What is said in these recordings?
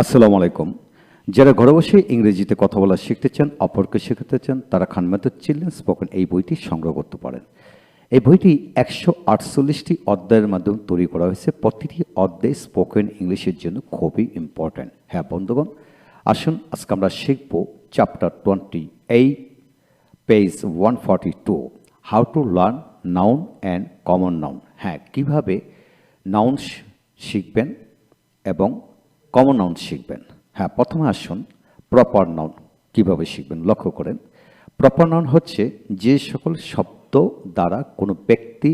আসসালামু আলাইকুম। যারা ঘরে বসে ইংরেজিতে কথা বলা শিখতে চান, অপরকে শেখাতে চান, তারা খানমাতুর চিলড্রেন স্পোকেন এই বইটি সংগ্রহ করতে পারেন। এই বইটি একশো আটচল্লিশটি অধ্যায়ের মাধ্যমে তৈরি করা হয়েছে। প্রতিটি অধ্যায় স্পোকেন ইংলিশের জন্য খুবই ইম্পর্ট্যান্ট। হ্যাঁ বন্ধুগণ, আসুন আজকে আমরা শিখব chapter twenty eight, page one forty two, how to learn noun and common noun. হ্যাঁ কীভাবে নাউন শিখবেন এবং কমন নাউন শিখবেন। হ্যাঁ প্রথমে আসুন প্রপার নাউন কীভাবে শিখবেন লক্ষ্য করেন। প্রপার নাউন হচ্ছে যে সকল শব্দ দ্বারা কোনো ব্যক্তি,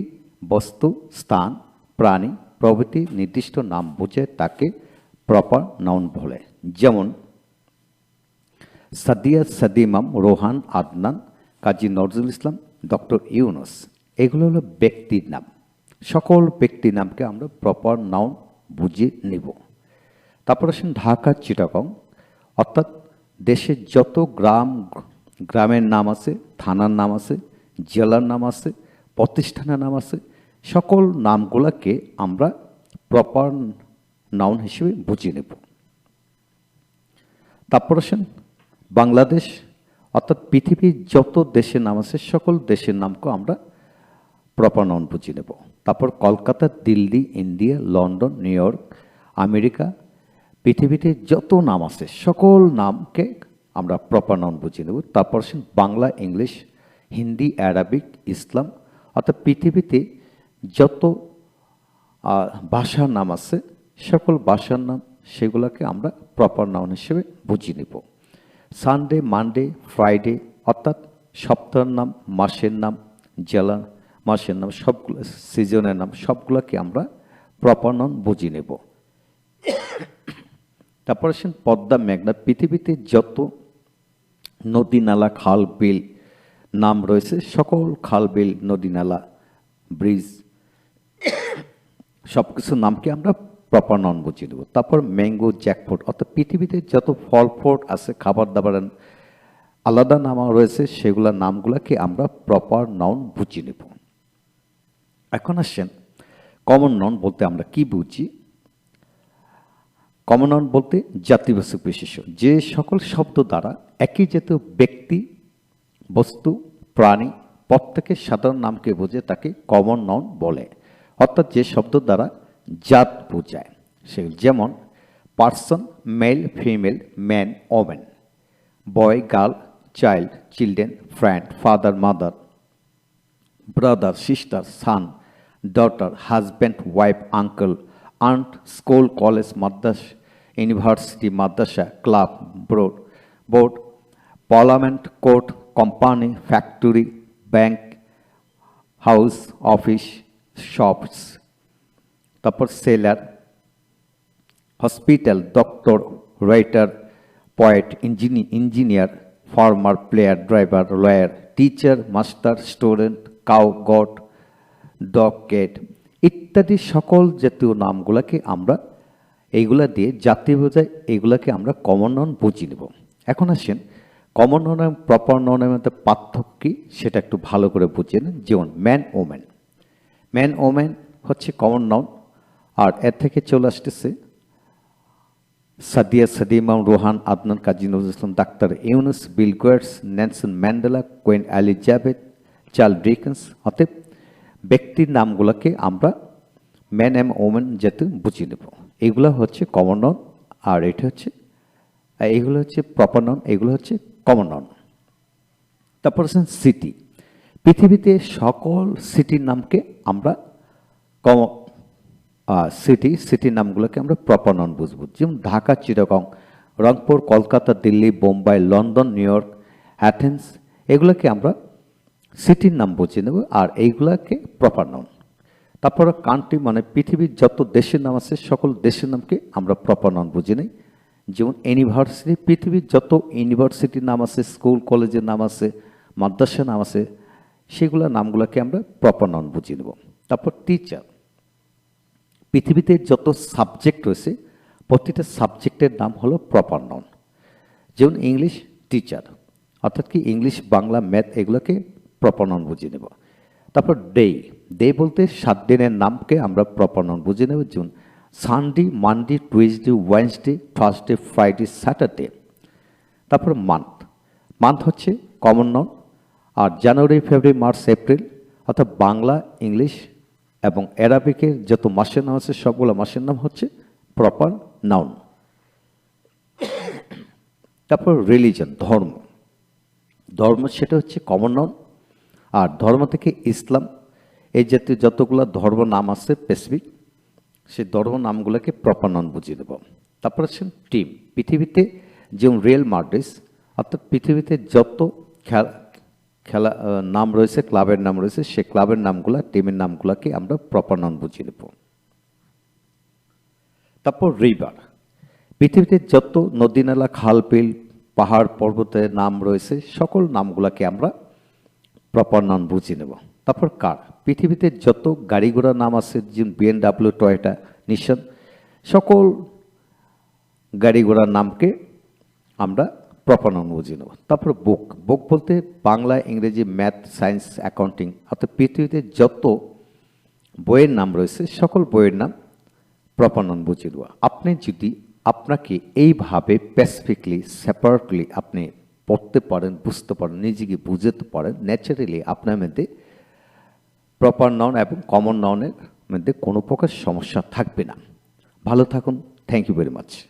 বস্তু, স্থান, প্রাণী, প্রভৃতি নির্দিষ্ট নাম বুঝে তাকে প্রপার নাউন বলে। যেমন, সাদিয়া সাদিমাম রোহান আদনান, কাজী নজরুল ইসলাম, ডক্টর ইউনুস, এগুলো হলো ব্যক্তির নাম। সকল ব্যক্তির নামকে আমরা প্রপার নাউন বুঝে নিব। তারপর আসেন ঢাকা, চিটাগং। অর্থাৎ দেশের যত গ্রাম, গ্রামের নাম আছে, থানার নাম আছে, জেলার নাম আছে, প্রতিষ্ঠানের নাম আছে, সকল নামগুলোকে আমরা প্রপার নাউন হিসেবে বুঝিয়ে নেব। তারপর আসেন বাংলাদেশ। অর্থাৎ পৃথিবীর যত দেশের নাম আছে, সকল দেশের নামকে আমরা প্রপার নাউন বুঝিয়ে নেব। তারপর Kolkata, Delhi, India, London, New York, America পৃথিবীতে যত নাম আছে, সকল নামকে আমরা প্রপার নাউন বুঝিয়ে নেব। তারপর আসেন Bangla, English, Hindi Arabic Islam. অর্থাৎ পৃথিবীতে যত ভাষার নাম আছে, সকল ভাষার নাম সেগুলোকে আমরা প্রপার নাউন হিসেবে বুঝিয়ে নেব। সানডে মানডে ফ্রাইডে অর্থাৎ সপ্তাহের নাম, মাসের নাম জেলা মাসের নাম, সবগুলো সিজনের নাম, সবগুলোকে আমরা প্রপার নাউন বুঝিয়ে নেব। তারপর আসেন পদ্মা মেঘনা পৃথিবীতে যত নদী, নালা, খাল, বিল নাম রয়েছে, সকল খাল, বিল, নদী, নালা, ব্রিজ সব কিছু নামকে আমরা প্রপার নন বুঝিয়ে দেবো। তারপর ম্যাঙ্গো জ্যাকফ্রুট অর্থাৎ পৃথিবীতে যত ফল ফ্রুট আছে খাবার দাবার আলাদা নাম রয়েছে, সেগুলোর নামগুলোকে আমরা প্রপার নাউন বুঝিয়ে নেব এখন আসছেন কমন নন বলতে আমরা কি বুঝি? কমন নাউন বলতে জাতিবাচক বিশেষ্য। যে সকল শব্দ দ্বারা একই জাতীয় ব্যক্তি বস্তু প্রাণী প্রত্যেকের সাধারণ নামকে বোঝে তাকে কমন নাউন বলে। অর্থাৎ যে শব্দ দ্বারা জাত বোঝায়। সে যেমন person male female man women. Boy girl child children friend father mother. Brother sister son daughter husband wife uncle, aunt, school, college, madrasa, university, madrasa, club, board, board, parliament, court, company, factory, bank, house, office, shops, তারপর sailor hospital doctor writer poet engineer farmer player driver lawyer teacher master student cow god dog cat ইত্যাদি সকল জাতীয় নামগুলোকে আমরা এইগুলা দিয়ে জাতি বোঝায়, এইগুলাকে আমরা কমন নন বুঝি নেব। এখন আসেন কমন নন এবং প্রপার নাউনের মধ্যে পার্থক্য কী, সেটা একটু ভালো করে বুঝিয়ে নেন। যেমন ম্যান ওম্যান ম্যান ওম্যান হচ্ছে কমন নাউন আর এর থেকে চলে আসতেছে, Sadia সাদিমাম Rohan Adnan, Kazi Nazrul Islam, doctor Yunus, Bill Gates Nelson Mandela Queen Elizabeth Charles Dickens, অতএব ব্যক্তির নামগুলোকে আমরা ম্যান অ্যাম ওমেন যাতে বুঝিয়ে নেব। এগুলো হচ্ছে কমন নাউন আর এটা হচ্ছে, এগুলো হচ্ছে প্রপার নাউন এগুলো হচ্ছে কমন নাউন তারপর আছেন সিটি পৃথিবীতে সকল সিটির নামকে আমরা কম সিটি সিটির নামগুলোকে আমরা প্রপার নাউন বুঝব। যেমন Dhaka, Chittagong, Rangpur, Kolkata, Delhi, Bombay, London, New York, Athens, এগুলোকে আমরা সিটির নাম বুঝিয়ে নেব আর এইগুলাকে প্রপার নাউন তারপর কান্ট্রি মানে পৃথিবীর যত দেশের নাম আছে, সকল দেশের নামকে আমরা প্রপার নাউন বুঝে নিই। যেমন ইউনিভার্সিটি পৃথিবীর যত ইউনিভার্সিটির নাম আছে স্কুল কলেজের নাম আছে, মাদ্রাসার নাম আছে, সেগুলো নামগুলোকে আমরা প্রপার নাউন বুঝিয়ে নেব। তারপর টিচার পৃথিবীতে যত সাবজেক্ট রয়েছে, প্রতিটা সাবজেক্টের নাম হলো প্রপার নাউন যেমন ইংলিশ টিচার অর্থাৎ কি ইংলিশ বাংলা ম্যাথ এগুলোকে প্রপার নাউন বুঝিয়ে নেব। তারপর ডে ডে বলতে সাত দিনের নামকে আমরা প্রপার নাউন বুঝে নেব, যেমন Sunday Monday Tuesday Wednesday Thursday Friday Saturday তারপর মান্থ মান্থ হচ্ছে কমন নাউন আর জানুয়ারি ফেব্রুয়ারি মার্চ এপ্রিল অর্থাৎ বাংলা ইংলিশ এবং অ্যারাবিকের যত মাসের নাম আছে, সবগুলো মাসের নাম হচ্ছে প্রপার নাউন তারপর রিলিজন ধর্ম। ধর্ম সেটা হচ্ছে কমন নাউন আর ধর্ম থেকে ইসলাম, এই জাতীয় যতগুলো ধর্ম নাম আছে স্পেসিফিক সেই ধর্ম নামগুলোকে প্রপার নাউন বুঝিয়ে দেব। তারপর হচ্ছেন টিম পৃথিবীতে যেমন রিয়েল মার্টিস অর্থাৎ পৃথিবীতে যত খেলা খেলা নাম রয়েছে ক্লাবের নাম রয়েছে সে ক্লাবের নামগুলা টিমের নামগুলোকে আমরা প্রপার বুঝিয়ে দেব। তারপর রিভার পৃথিবীতে যত নদী, নালা, খাল, বিল, পাহাড়, পর্বতের নাম রয়েছে, সকল নামগুলোকে আমরা প্রপার নাম বুঝিয়ে নেব। তারপর কার? পৃথিবীতে যত গাড়ি ঘোড়ার নাম আছে, যেমন বিএনডাব্লিউ টয়টা নিশান সকল গাড়ি ঘোড়ার নামকে আমরা প্রপার নাম বুঝিয়ে নেব। তারপর বুক বুক বলতে বাংলা, ইংরেজি ম্যাথ সায়েন্স অ্যাকাউন্টিং অর্থাৎ পৃথিবীতে যত বইয়ের নাম রয়েছে, সকল বইয়ের নাম প্রপার নাম বুঝিয়ে দেওয়া আপনি যদি আপনাকে এইভাবে স্পেসিফিকলি সেপারেটলি আপনি পড়তে পারেন, বুঝতে পারেন, নিজেকে বুঝতে পারেন ন্যাচারালি আপনার মধ্যে প্রপার নাউন এবং কমন নাউনের মধ্যে কোনো প্রকার সমস্যা থাকবে না। ভালো থাকুন থ্যাংক ইউ ভেরি মাচ